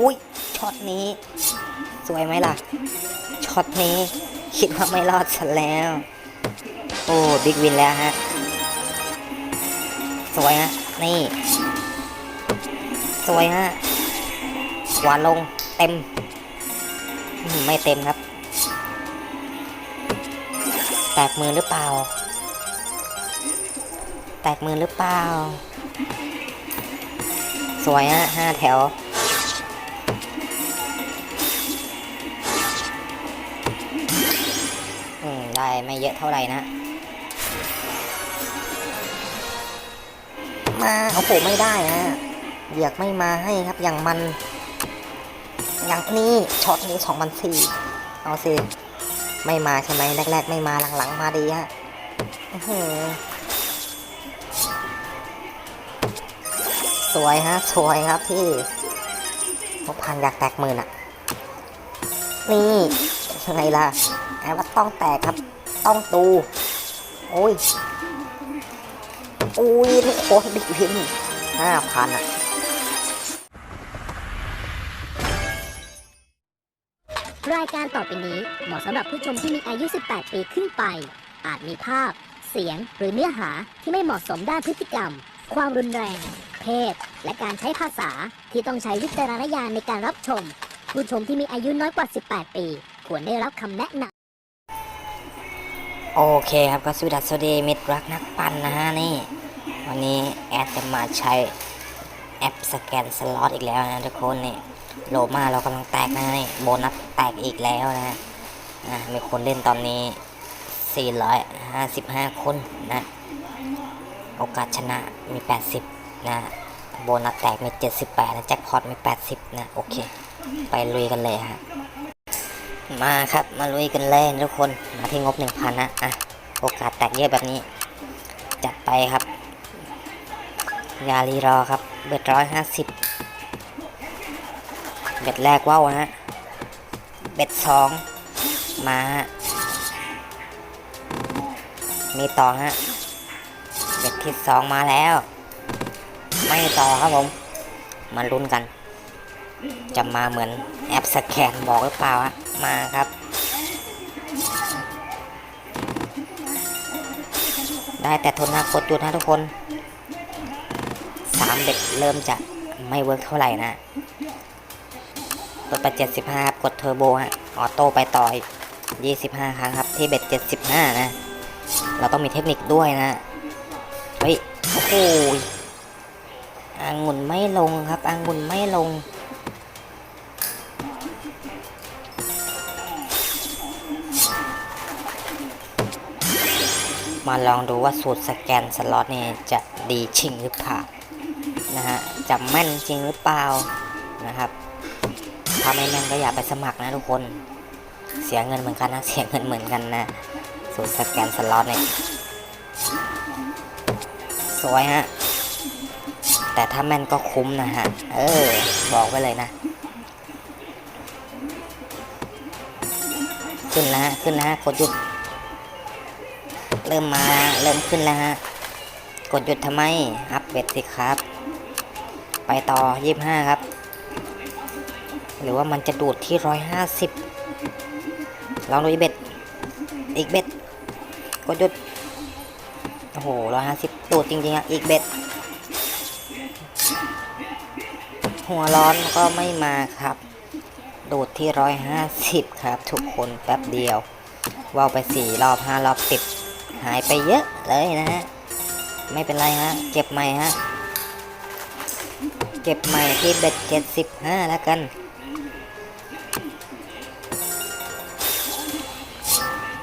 อุ้ยช็อตนี้ สวยไหมล่ะช็อตนี้คิดว่าไม่รอดซะแล้ว โอ้บิ๊กวินแล้วฮะ สวยฮะ นี่ สวยฮะหวานลงเต็มอืมไม่เต็มครับ แตกมือหรือเปล่า แตกมือหรือเปล่า สวยฮะห้าแถว ได้ไม่เยอะเท่าไหร่นะมาโอ้โหไม่ได้นะเหยียกไม่มาให้ครับอย่างมันอย่างนี้ช็อตนี้สองพันสี่เอาสิไม่มาใช่ไหมแรก ๆ ไม่มาหลังๆ มาดีฮะสวยฮะ สวยครับพี่พวกพันอยากแตกหมื่นอะนี่ยังไงล่ะแอบว่าต้องแตกครับ ต้องตู โอ้ยอุ้ยทุกคนดิวินห้าพันอะรายการต่อไปนี้เหมาะสำหรับผู้ชมที่มีอายุ 18 ปีขึ้นไป อาจมีภาพ เสียงหรือเนื้อหาที่ไม่เหมาะสมด้านพฤติกรรม ความรุนแรง เพศ และการใช้ภาษาที่ต้องใช้วิจารณญาณในการรับชม ผู้ชมที่มีอายุน้อยกว่า 18 ปี ควรได้รับคำแนะนำ โอเคครับก็สวัสดีสวัสดีมิตรรักนักปั่นนะฮะนี่ วันนี้แอดจะมาใช้แอปสแกนสล็อตอีกแล้วนะทุกคนนี่โลมาเรากำลังแตกนะนี่โบนัสแตกอีกแล้วนะอะมีคนเล่นตอนนี้ 455 คนนะ โอกาสชนะมี 80 นะ โบนัสแตกมี 78นะแจ็คพอตมี 80 นะ โอเค ไปลุยกันเลยฮะ มาครับมาลุยกันเลยทุกคนมาที่งบ1,000นะอะโอกาสแตกเยอะแบบนี้ จัดไปครับ ยาลีรอครับเบ็ดร้อยห้าสิบเบ็ดแรกว่าวฮะเบ็ดสองมาฮะมีต่อฮะเบ็ดที่สองมาแล้ว ไม่ต่อครับผมมาลุ้นกัน จะมาเหมือนแอปสแกนบอกหรือเปล่าฮะ มาครับ ได้แต่ทนนะกดหยุดนะทุกคนสามเบ็ดเริ่มจะไม่เวิร์กเท่าไหร่นะกดไปเจ็ดสิบห้ากดเทอร์โบฮะออโต้ไปต่ออีกยี่สิบห้าครั้งครับ ที่เบ็ดเจ็ดสิบห้านะ เราต้องมีเทคนิคด้วยนะ เฮ้ย โอ้โหอางุ่นไม่ลงครับอางุ่นไม่ลง มาลองดูว่าสูตรสแกนสล็อตเนี่ยจะดีจริงหรือเปล่านะฮะจะแม่นจริงหรือเปล่านะครับถ้าไม่แม่นก็อย่าไปสมัครนะทุกคนเสียเงินเหมือนกันนะเสียเงินเหมือนกันนะสูตรสแกนสล็อตเนี่ยสวยฮะแต่ถ้าแม่นก็คุ้มนะฮะเออบอกไว้เลยนะขึ้นแล้วฮะขึ้นแล้วฮะกดหยุด เริ่มมาเริ่มขึ้นแล้วฮะ กดหยุดทำไม อัพเบ็ดสิครับ ไปต่อยี่ห้าครับ หรือว่ามันจะดูดที่ร้อยห้าสิบลองดูอีกเบ็ด อีกเบ็ด กดหยุด โอ้โหร้อยห้าสิบดูดจริงๆอะ อีกเบ็ด หัวร้อนก็ไม่มาครับดูดที่ร้อยห้าสิบครับ ทุกคนแป๊บเดียวว่าวไปสี่รอบห้ารอบติด หายไปเยอะเลยนะฮะ ไม่เป็นไรฮะ เก็บใหม่ฮะ เก็บใหม่ที่เบ็ดเจ็ดสิบห้าแล้วกัน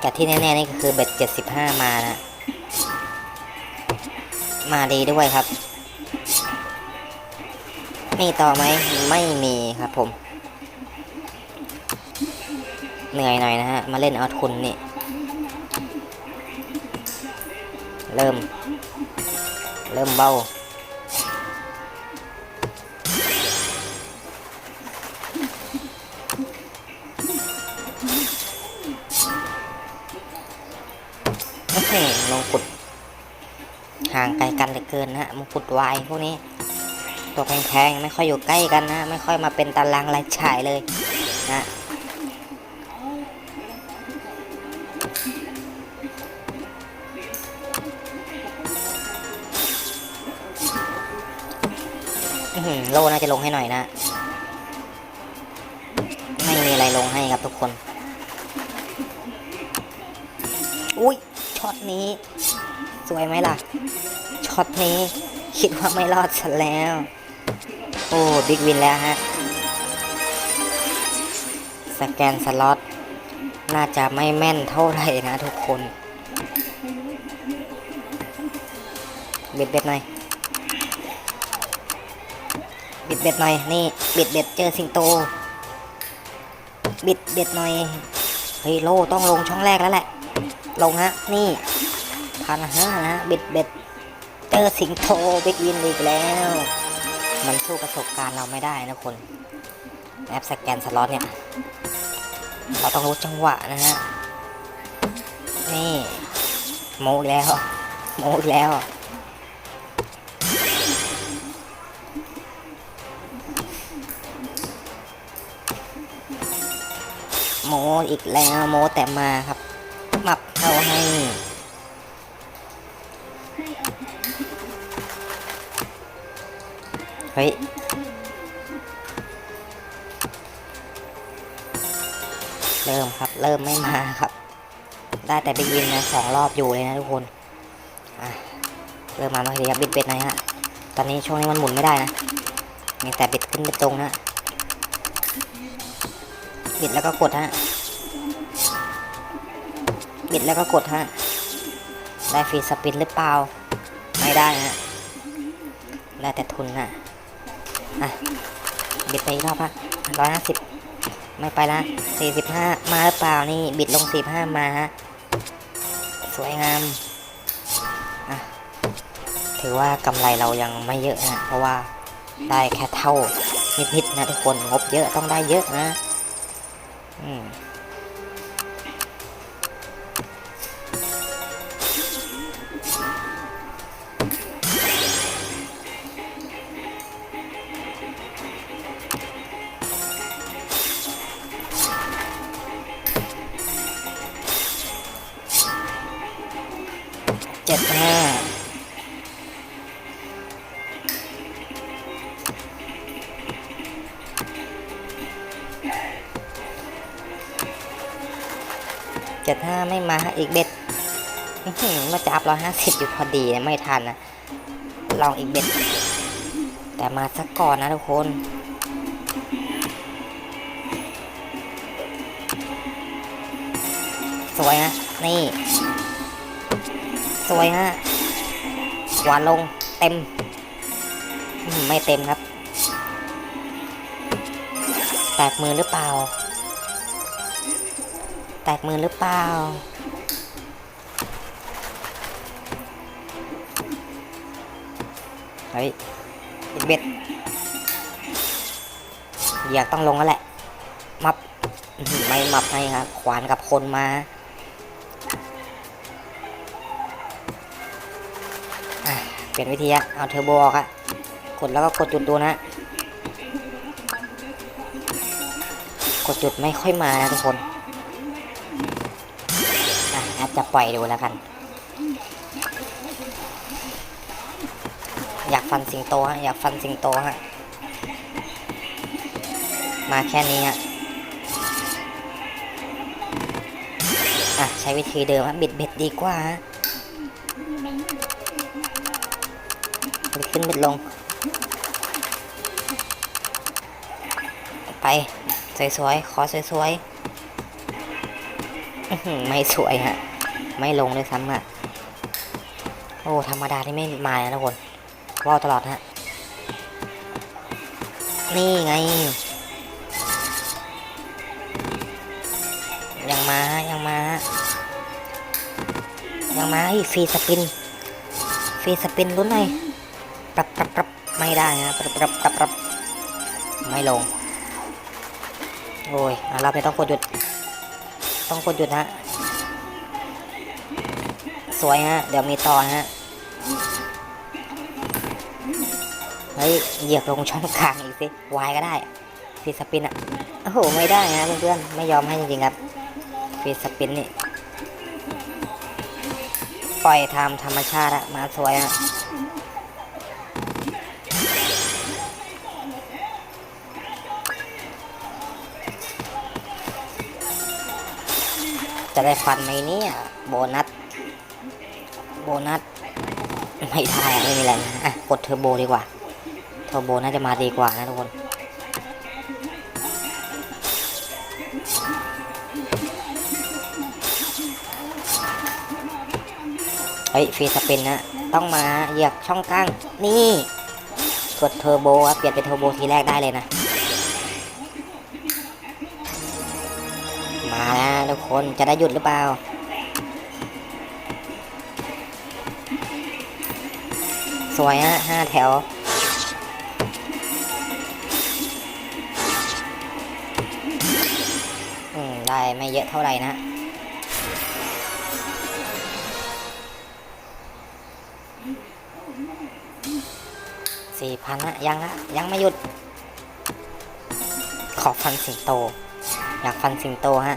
แต่ที่แน่ๆนี่ก็คือเบ็ดเจ็ดสิบห้ามานะ มาดีด้วยครับ มีต่อไหม ไม่มีครับผม เหนื่อยหน่อยนะฮะ มาเล่นเอาทุนนี่ เริ่ม เริ่มเบาอื้อหือมงกุฎห่างไกลกันเหลือเกินนะฮะมงกุฎวายพวกนี้ ตัวแพงๆ ไม่ค่อยอยู่ใกล้กันนะ ไม่ค่อยมาเป็นตารางรายฉายเลยนะ โลน่าจะลงให้หน่อยนะ ไม่มีอะไรลงให้ครับทุกคน อุ้ยช็อตนี้ สวยไหมล่ะ ช็อตนี้ คิดว่าไม่รอดซะแล้ว โอ้บิ๊กวินแล้วฮะ สแกนสล็อต น่าจะไม่แม่นเท่าไหร่นะทุกคน เบิดเบ็ดหน่อย บิดเบ็ดหน่อยนี่บิดเบ็ดเจอสิงโต บิดเบ็ดหน่อยเฮ้ยโลต้องลงช่องแรกแล้วแหละ ลงฮะนี่พันห้านะบิดเบ็ดเจอสิงโตบิ๊กวินอีกแล้ว มันสู้ประสบการณ์เราไม่ได้นะคนแอปสแกนสล็อตเนี่ยเราต้องรู้จังหวะนะฮะนี่โมอีกแล้วโมอีกแล้ว โมอีกแล้วโมแต่มาครับมับเข้าให้เฮ้ยเริ่มครับ เริ่มไม่มาครับ ได้แต่บิ๊กวินนะสองรอบอยู่เลยนะทุกคนอะเริ่มมาไม่ค่อยดีครับบิดเป็ดหน่อยฮะตอนนี้ช่วงนี้มันหมุนไม่ได้นะมีแต่บิดขึ้นไปตรงนะ บิดแล้วก็กดฮะบิดแล้วก็กดฮะได้ฟรีสปินหรือเปล่า ไม่ได้ฮะได้แต่ทุนนะอะบิดไปอีกรอบฮะร้อยห้าสิบไม่ไปละสี่สิบห้ามาหรือเปล่านี่บิดลงสี่ห้ามาฮะสวยงามอะถือว่ากำไรเรายังไม่เยอะนะเพราะว่าได้แค่เท่านิดๆนะทุกคนงบเยอะต้องได้เยอะนะ เจ็ดห้า เจ็ดห้าไม่มาอีกเบ็ดอื้อหือมาจะอัพร้อยห้าสิบอยู่พอดีนะไม่ทันนะลองอีกเบ็ด แต่มาสักก่อนนะทุกคนสวยฮะนี่ สวยฮะหวานลงเต็มอืมไม่เต็มครับ แตกมือหรือเปล่า แตกมือหรือเปล่า เฮ้ยอีกเบ็ดอยากต้องลงแล้วแหละ มับ ไม่มับให้ครับ ขวานกับคนมา เปลี่ยนวิธีอะเอาเทอร์โบออกอะกดแล้วก็กดจุดดูนะ กดจุดไม่ค่อยมานะทุกคน จะปล่อยดูแล้วกัน อยากฟันสิงโตฮะอยากฟันสิงโตฮะมาแค่นี้ฮะอะใช้วิธีเดิมฮะบิดเบ็ดดีกว่าฮะบิดขึ้นบิดลง ไปสวยๆขอสวยๆไม่สวยฮะ ไม่ลงด้วยซ้ำอะ โอ้ ธรรมดาที่ไม่มานะทุกคนว่าวตลอดฮะ นี่ไง ยังมาฮะยังมาฮะยังมาอีกฟรีสปิน ฟรีสปินลุ้นหน่อยปรับปรับปรับไม่ได้นะปรับปรับปรับปรับไม่ลง โอ้ยเราไม่ต้องกดหยุด ต้องกดหยุดฮะ สวยฮะ เดี๋ยวมีต่อฮะ เฮ้ย เหยียบลงช่องกลางอีกสิวายก็ได้ฟีสปินอะ โอ้โห ไม่ได้นะเพื่อนๆ ไม่ยอมให้จริงๆครับฟีสปินนี่ ปล่อยทำธรรมชาติอะมาสวยอะจะได้ฟันไหมเนี่ย โบนัส โบนัสไม่ได้ไม่มีแรงอะกดเทอร์โบดีกว่า เทอร์โบน่าจะมาดีกว่านะทุกคนเฮ้ยฟรีสปินนะต้องมาเหยียบช่องกลางนี่กดเทอร์โบเปลี่ยนเป็นเทอร์โบทีแรกได้เลยนะ มาแล้วทุกคนจะได้หยุดหรือเปล่า สวยฮะห้าแถว อืม ได้ไม่เยอะเท่าไหร่นะสี่พันนะยังละยังไม่หยุด ขอฟันสิงโต อยากฟันสิงโตฮะ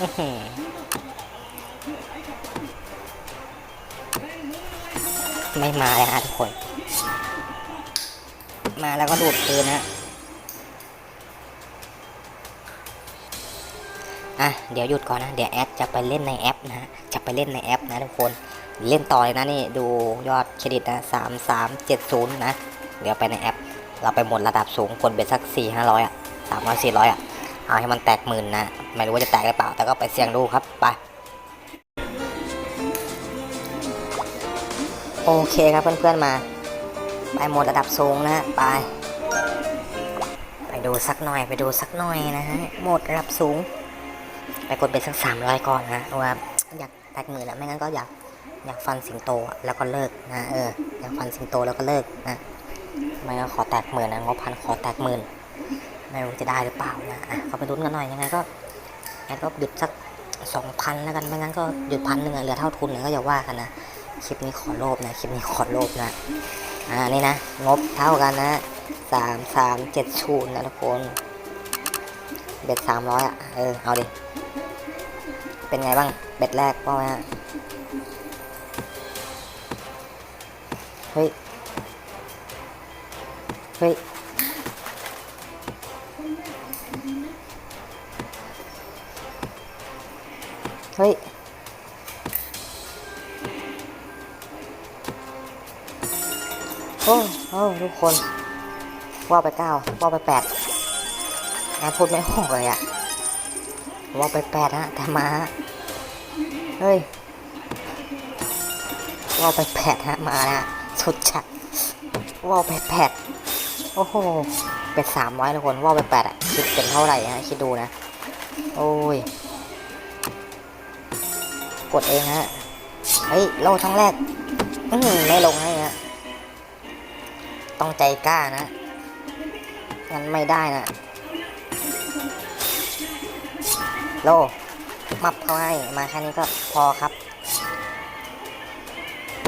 อื้อ ไม่มาเลยฮะทุกคน มาแล้วก็ดูดคืนนะอะเดี๋ยวหยุดก่อนนะ เดี๋ยวแอดจะไปเล่นในแอปนะฮะจะไปเล่นในแอปนะทุกคน เล่นต่อเลยนะนี่ดูยอดเครดิตนะสามสามเจ็ดศูนย์นะ เดี๋ยวไปในแอป เราไปหมดระดับสูงคนเบ็ดสักสี่ห้าร้อยอะสามร้อยสี่ร้อยอะ เอาให้มันแตกหมื่นนะ ไม่รู้ว่าจะแตกหรือเปล่า แต่ก็ไปเสี่ยงดูครับ ไป โอเคครับเพื่อนๆมาไปหมดระดับสูงนะฮะไปไปดูสักหน่อยไปดูสักหน่อยนะฮะหมดระดับสูง ไปกดเป็นสักสามร้อยก่อนนะเพราะว่าอยากแตกหมื่นอะไม่งั้นก็อยากอยากฟันสิงโตแล้วก็เลิกนะเอออยากฟันสิงโตแล้วก็เลิกนะไม่งั้นขอแตกหมื่นนะงบพันขอแตกหมื่นไม่รู้จะได้หรือเปล่านะอะก็ไปลุ้นกันหน่อยยังไงก็งั้นก็หยุดสักสองพันแล้วกันไม่งั้นก็หยุดพันหนึ่งเหลือเท่าทุนเนี่ยก็อย่าว่ากันนะ คลิปนี้ขอโลภนะคลิปนี้ขอโลภนะอ่านี่นะงบเท่ากันนะสามสามเจ็ดศูนย์นะทุกคนเบ็ดสามร้อยอะเออเอาดิเป็นไงบ้างเบ็ดแรกว่าไงฮะเฮ้ยเฮ้ยเฮ้ย โอ้โอ้ทุกคน ว่าไปเก้าว่าไปแปดแอนพูดไม่ออกเลยอะว่าไปแปดฮะแต่มา เฮ้ยว่าไปแปดฮะมานะสุดจัดว่าไปแปดโอ้โหเป็นสามร้อยทุกคนว่าไปแปดอะคิดเป็นเท่าไหร่ฮะคิดดูนะ โอ้ย กดเองฮะ เฮ้ยโลช่องแรก อืไม่ลงให้ฮะ ต้องใจกล้านะงั้นไม่ได้นะโลมับเขาให้มาแค่นี้ก็พอครับ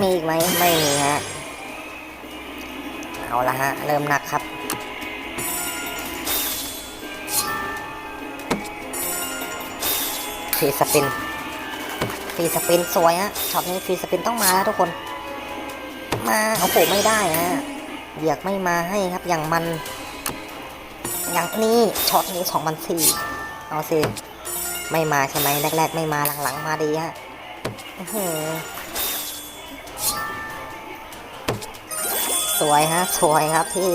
มีอีกไหมไม่มีฮะ เอาละฮะ เริ่มหนักครับ ฟรีสปิน ฟรีสปินสวยฮะช็อตนี้ฟรีสปินต้องมาแล้วทุกคน มา โอ้โห ไม่ได้ฮะ เหยียกไม่มาให้ครับอย่างมัน อย่างนี้ช็อตนี้สองพันสี่เอาสิไม่มาใช่ไหมแรก ๆ ไม่มาหลังๆ มาดีฮะสวยฮะ สวยครับพี่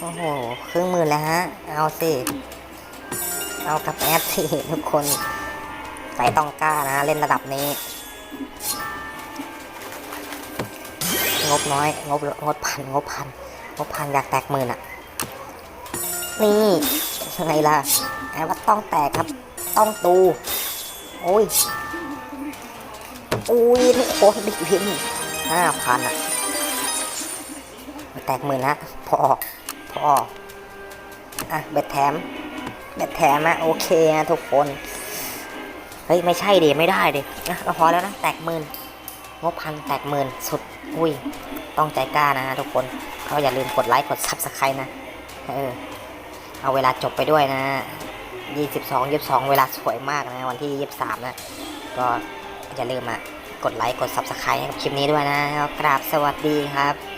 โอ้โหครึ่งหมื่นแล้วฮะ เอาสิ เอากับแอดสิทุกคนใส่ต้องกล้านะ เล่นระดับนี้ งบน้อย งบงบพันงบพันงบพันอยากแตกหมื่นอะ นี่ยังไงล่ะไอ้ว่าต้องแตกครับ ต้องตู โอ้ยอุ้ยนี่โคตรบิ๊กวินห้าพันอะแตกหมื่นนะพอพออะเบ็ดแถมเบ็ดแถมอะโอเคนะทุกคน เฮ้ย ไม่ใช่ดิไม่ได้ดินะก็พอแล้วนะ แตกหมื่น งบพันแปดหมื่นสุดอุ้ย ต้องใจกล้านะฮะทุกคนก็อย่าลืมกดไลค์กดซับสไครต์นะ เออ เอาเวลาจบไปด้วยนะยี่สิบสองยิบสองเวลาสวยมากนะ วันที่ยีิบสามนะ ก็อย่าลืมอะ กดไลค์กดซับสไครต์ให้กับคลิปนี้ด้วยนะแล้วกราบสวัสดีครับ